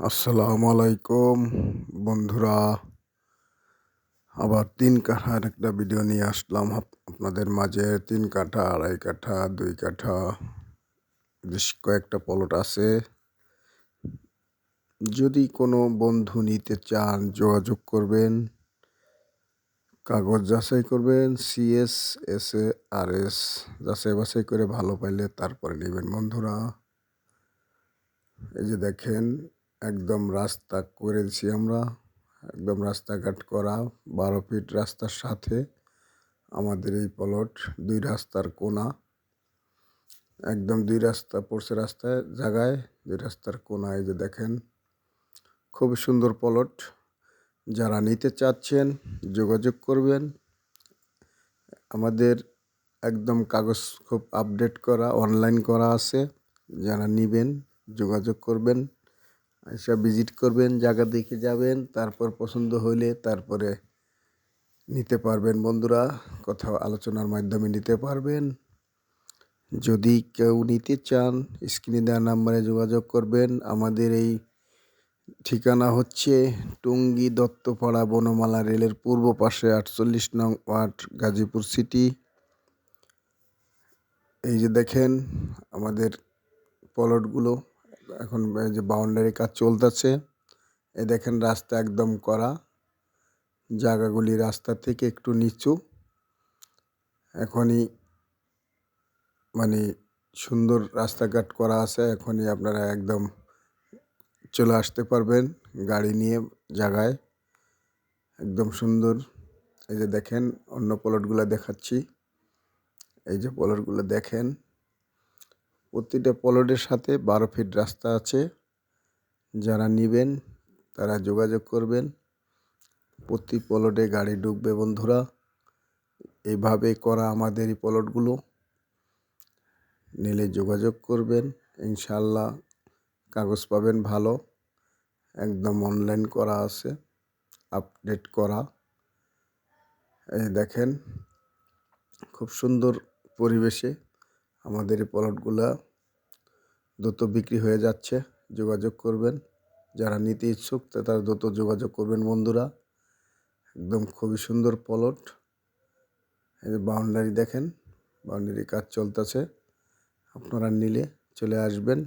আসসালামু আলাইকুম বন্ধুরা। আবার তিন কাঠার একটা ভিডিও নিয়ে আসলাম আপ- আপনাদের মাঝে। তিন কাঠা, আড়াই কাঠা, দুই কাঠা, বেশ কয়েকটা পলট আছে। যদি কোনো বন্ধু নিতে চান, যোগাযোগ করবেন। কাগজ যাচাই করবেন CS S A R S যাচাই বাছাই করে ভালো পাইলে তারপরে নেবেন, বন্ধুরা। এই যে দেখেন একদম রাস্তা করেছি আমরা। একদম রাস্তাঘাট করা, বারো ফিট রাস্তার সাথে আমাদের এই প্লট, দুই রাস্তার কোনা। একদম দুই রাস্তা পড়ছে রাস্তায় জায়গায়, দুই রাস্তার কোনায় যে দেখেন। খুব সুন্দর প্লট। যারা নিতে চাচ্ছেন, যোগাযোগ করবেন। আমাদের একদম কাগজ খুব আপডেট করা অনলাইন করা আছে। যারা নেবেন, যোগাযোগ করবেন। এসে ভিজিট করবেন, জায়গা দেখে যাবেন, তারপর পছন্দ হইলে তারপরে নিতে পারবেন। বন্ধুরা, কোথাও আলোচনার মাধ্যমে নিতে পারবেন। যদি কেউ নিতে চান স্ক্রিনে দেওয়া নাম্বারে যোগাযোগ করবেন। আমাদের এই ঠিকানা হচ্ছে টুঙ্গি দত্তপাড়া বনমালা রেলের পূর্ব পাশে আটচল্লিশ নং ওয়ার্ড, গাজীপুর সিটি এই যে দেখেন, আমাদের প্লটগুলো এখন যে বাউন্ডারি কাজ চলতেছে। এই দেখেন রাস্তা একদম করা। জায়গাগুলি রাস্তা থেকে একটু নিচু। এখনই মানে সুন্দর রাস্তাঘাট করা আছে। এখনই আপনারা একদম চলে আসতে পারবেন গাড়ি নিয়ে জায়গায়। একদম সুন্দর। এই যে দেখেন, অন্য প্লটগুলো দেখাচ্ছি। এই যে প্লটগুলো দেখেন। প্রতিটা প্লটের সাথে বারো ফিট রাস্তা আছে। যারা নেবেন, তারা যোগাযোগ করবেন। প্রতি প্লটে গাড়ি ঢুকবে বন্ধুরা। এইভাবে করা আমাদের এই প্লটগুলো। নিলে যোগাযোগ করবেন ইনশাল্লাহ কাগজ পাবেন ভালো। একদম অনলাইন করা আছে আপডেট করা। এই দেখেন, খুব সুন্দর পরিবেশে আমাদের এই প্লটগুলো দ্রুত বিক্রি হয়ে যাচ্ছে। যোগাযোগ করবেন। যারা নিতে ইচ্ছুক তারা দ্রুত যোগাযোগ করবেন বন্ধুরা। একদম খুবই সুন্দর প্লট। এই বাউন্ডারি দেখেন বাউন্ডারি কাজ চলতেছে। আপনারা নিলে চলে আসবেন।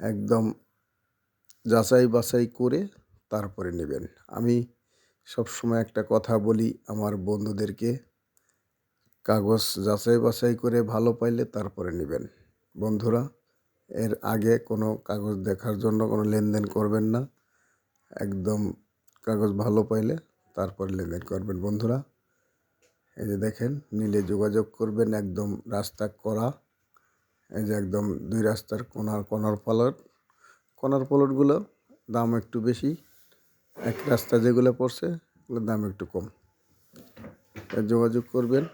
একদম যাচাই বাছাই করে তারপরে নেবেন। আমি সবসময় একটা কথা বলি আমার বন্ধুদেরকে কাগজ যাচাই বাছাই করে ভালো পাইলে তারপরে নেবেন। বন্ধুরা, এর আগে কোনো কাগজ দেখার জন্য কোনো লেনদেন করবেন না। একদম কাগজ ভালো পাইলে তারপরে লেনদেন করবেন। বন্ধুরা, এই যে দেখেন, নিলে যোগাযোগ করবেন একদম রাস্তা করা। এই যে একদম দুই রাস্তার কোনার কোনার প্লট। কোনার প্লটগুলো দাম একটু বেশি। এক রাস্তা যেগুলো পড়ছে ওগুলোর দাম একটু কম। যোগাযোগ করবেন।